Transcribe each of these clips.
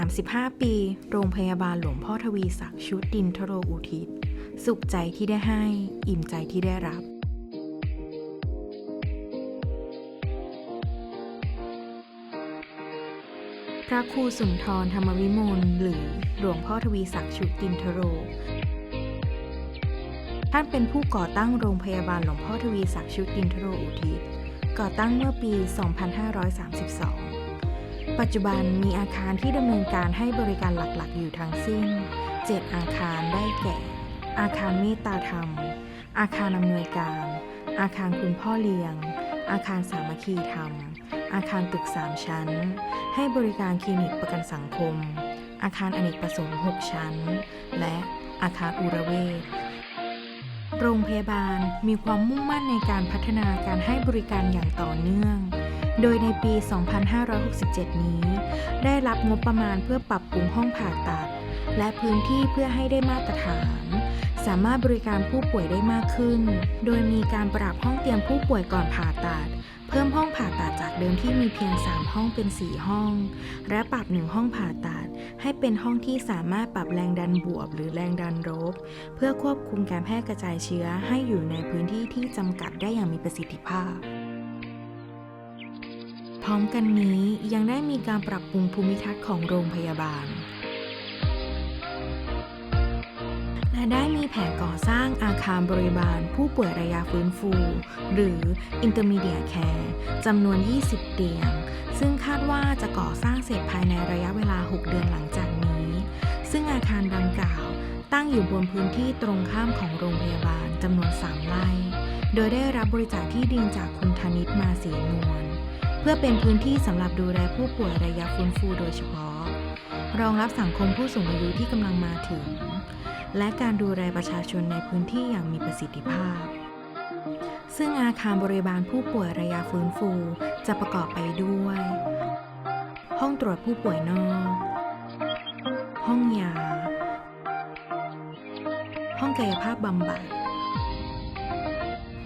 35 ปี โรงพยาบาลหลวงพ่อทวีศักดิ์ชุดดินทโรอุทิศ สุขใจที่ได้ให้ อิ่มใจที่ได้รับพระครูสุนทรธรรมวิมลหรือหลวงพ่อทวีศักดิ์ชุดดินทโร ท่านเป็นผู้ก่อตั้งโรงพยาบาลหลวงพ่อทวีศักดิ์ชุดดินทโรอุทิศ ก่อตั้งเมื่อปี 2532 ปัจจุบันมีอาคารที่ดำเนินการให้บริการหลักๆ อยู่ทั้งสิ้น 7 อาคารได้แก่ อาคารเมตตาธรรม อาคารอำนวยการ อาคารคุณพ่อเลี้ยง อาคารสามัคคีธรรม อาคารตึก 3 ชั้น ให้บริการคลินิกประกันสังคม อาคารอเนกประสงค์ 6 ชั้น และอาคารอุระเวชโรงพยาบาลมีความมุ่งมั่นในการพัฒนาการให้บริการอย่างต่อเนื่อง โดยในปี 2567 นี้ ได้รับงบประมาณเพื่อปรับปรุงห้องผ่าตัด และพื้นที่เพื่อให้ได้มาตรฐาน สามารถบริการผู้ป่วยได้มากขึ้น โดยมีการปรับห้องเตรียมผู้ป่วยก่อนผ่าตัด เพิ่มห้องผ่าตัดจากเดิมที่มีเพียง 3 ห้องเป็น 4 ห้อง และปรับหนึ่งห้องผ่าตัด ให้เป็นห้องที่สามารถปรับแรงดันบวกหรือแรงดันลบเพื่อควบคุมการแพร่กระจายเชื้อให้อยู่ในพื้นที่ที่จำกัดได้อย่างมีประสิทธิภาพ พร้อมกันนี้ยังได้มีการปรับปรุงภูมิทัศน์ของโรงพยาบาล และได้มีแผนก่อสร้างอาคารบริบาลผู้ป่วยระยะฟื้นฟู หรือ Intermediate Care จำนวน 20 เตียง ซึ่งคาดว่าจะก่อสร้างเสร็จภายในระยะเวลา 6 เดือนหลังจากนี้ ซึ่งอาคารดังกล่าวตั้งอยู่บนพื้นที่ตรงข้ามของโรงพยาบาลจำนวน 3 ไร่ โดยได้รับบริจาคที่ดินจากคุณธนิตมาศรีนวล เพื่อเป็นพื้นที่สำหรับดูแลผู้ป่วยระยะฟื้นฟูโดยเฉพาะ รองรับสังคมผู้สูงอายุที่กำลังมาถึง และการดูแลประชาชนในพื้นที่อย่างมีประสิทธิภาพ ซึ่งอาคารบริบาลผู้ป่วยระยะฟื้นฟูจะประกอบไปด้วย ห้องตรวจผู้ป่วยนอก ห้องยา ห้องกายภาพบำบัด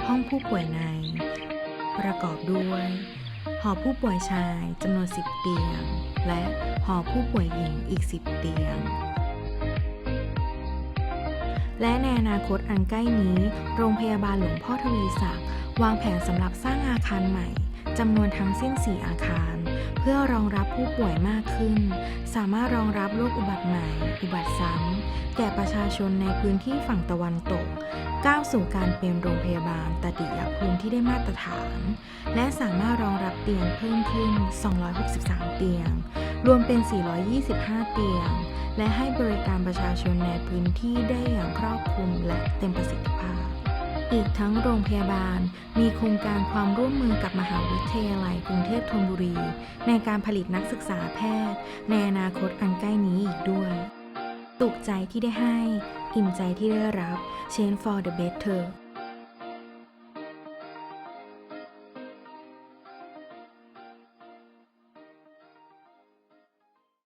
ห้องผู้ป่วยใน ประกอบด้วย หอผู้ป่วยชายจำนวน 10 เตียง และหอผู้ป่วยหญิงอีก 10 เตียง และในอนาคตอันใกล้นี้ โรงพยาบาลหลวงพ่อทวีศักดิ์วางแผนสำหรับสร้างอาคารใหม่จำนวนทั้งสิ้น 4 อาคาร เพื่อรองรับผู้ป่วยมากขึ้น สามารถรองรับโรคอุบัติใหม่ อุบัติซ้ำแก่ประชาชนในพื้นที่ฝั่งตะวันตก ก้าวสู่การเป็นโรงพยาบาลตติยภูมิที่ได้มาตรฐาน และสามารถรองรับเตียงเพิ่มขึ้น 263 เตียง รวมเป็น 425 เตียง และให้บริการประชาชนในพื้นที่ได้อย่างครอบคลุมและเต็มประสิทธิภาพ อีกทั้งโรงพยาบาลมีโครงการความร่วมมือกับมหาวิทยาลัยกรุงเทพธนบุรี ในการผลิตนักศึกษาแพทย์ ในอนาคตอันใกล้นี้อีกด้วย ตุกใจที่ได้ให้ อิ่มใจที่ได้รับ Change for the better